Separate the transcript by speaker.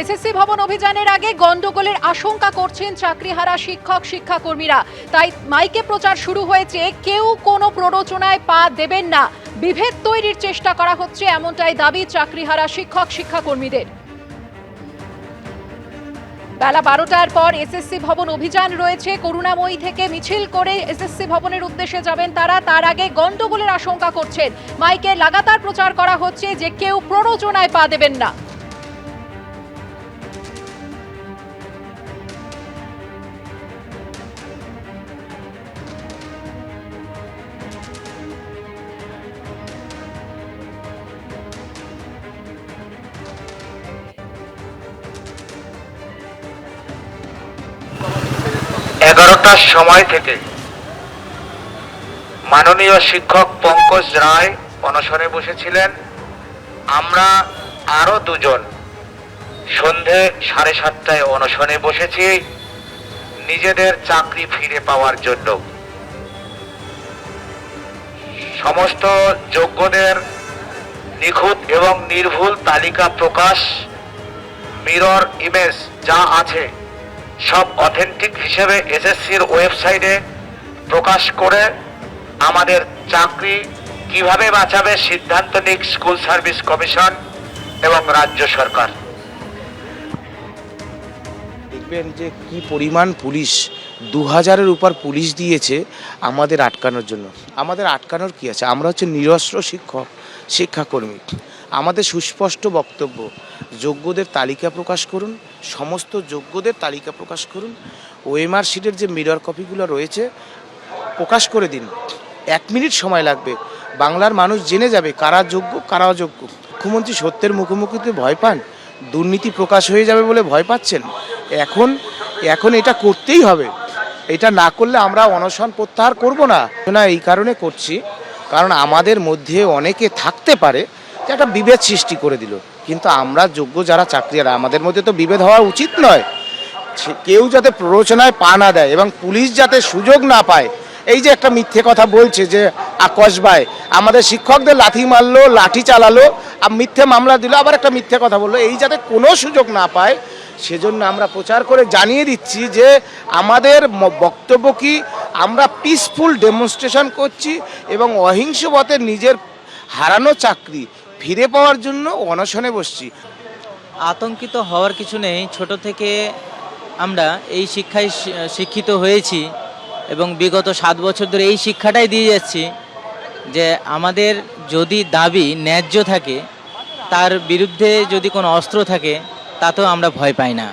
Speaker 1: SSC ভবন অভিযানের আগে গন্ডগোলের আশঙ্কা করছেন চাকরিহারা শিক্ষক, শিক্ষাকর্মীরা। তাই মাইকে প্রচার শুরু হয়েছে। কেউ কোনো প্ররোচনায় পা দেবেন না। বিভেদ তৈরির চেষ্টা করা হচ্ছে, এমনটাই দাবি চাকরিহারা শিক্ষক, শিক্ষাকর্মীদের। বেলা বারোটার পর এসএসসি ভবন অভিযান রয়েছে। করুণাময়ী থেকে মিছিল করে এসএসসি ভবনের উদ্দেশ্যে যাবেন তারা। তার আগে গন্ডগোলের আশঙ্কা করছেন। মাইকে লাগাতার প্রচার করা হচ্ছে যে কেউ প্ররোচনায় পা দেবেন না।
Speaker 2: এগারোটার সময় থেকে মাননীয় শিক্ষক পঙ্কজ রায় অনশনে বসেছিলেন। আমরা আরও দুজন সন্ধে সাড়ে সাতটায় অনশনে বসেছি। নিজেদের চাকরি ফিরে পাওয়ার জন্য। সমস্ত যোগ্যদের নিখুঁত এবং নির্ভুল তালিকা প্রকাশ, মিরর, ইমেজ যা আছে সব অথেন্টিক হিসেবে এসএসসির ওয়েবসাইটে প্রকাশ করে আমাদের চাকরি কীভাবে বাঁচাবে সিদ্ধান্ত নিক স্কুল সার্ভিস কমিশন এবং রাজ্য সরকার।
Speaker 3: দেখবেন যে কি পরিমাণ পুলিশ দু হাজারের উপর পুলিশ দিয়েছে আমাদের আটকানোর জন্য। আমাদের আটকানোর কি আছে? আমরা হচ্ছে নিরস্ত্র শিক্ষক, শিক্ষাকর্মী। আমাদের সুস্পষ্ট বক্তব্য। যোগ্যদের তালিকা প্রকাশ করুন, সমস্ত যোগ্যদের তালিকা প্রকাশ করুন, ওএমআর শিটের যে মিরর কপিগুলো রয়েছে, প্রকাশ করে দিন। এক মিনিট সময় লাগবে। বাংলার মানুষ জেনে যাবে কারা যোগ্য, কারা অযোগ্য। মুখ্যমন্ত্রী সত্যের মুখোমুখিতে ভয় পান? দুর্নীতি প্রকাশ হয়ে যাবে বলে ভয় পাচ্ছেন? এখন এখন এটা করতেই হবে। এটা না করলে আমরা অনশন প্রত্যাহার করব না। না, এই কারণে করছি। কারণ আমাদের মধ্যে অনেকে থাকতে পারে যে একটা বিভেদ সৃষ্টি করে দিল। কিন্তু আমরা যোগ্য যারা চাকরিয়ারা আমাদের মধ্যে তো বিভেদ হওয়া উচিত নয়। কেউ যাতে প্ররোচনায় পা না দেয় এবং পুলিশ যাতে সুযোগ না পায়। এই যে একটা মিথ্যে কথা বলছে যে, আকাশ ভাই, আমাদের শিক্ষকদের লাঠি মারলো, লাঠি চালালো, আর মিথ্যে মামলা দিল, আবার একটা মিথ্যে কথা বলল। এই যাতে কোনো সুযোগ না পায়, সেজন্য আমরা প্রচার করে জানিয়ে দিচ্ছি যে, আমাদের বক্তব্য কি? আমরা পিসফুল ডেমনস্ট্রেশন করছি এবং অহিংস পথে নিজের হারানো চাকরি ফিরে পাওয়ার জন্য অনশনে বসছি।
Speaker 4: আতঙ্কিত হওয়ার কিছু নেই। ছোট থেকে আমরা এই শিক্ষায় শিক্ষিত হয়েছি এবং বিগত সাত বছর ধরে এই শিক্ষাটাই দিয়ে যাচ্ছি যে আমাদের যদি দাবি ন্যায্য থাকে, তার বিরুদ্ধে যদি কোনো অস্ত্র থাকে, তাতেও আমরা ভয় পাই না।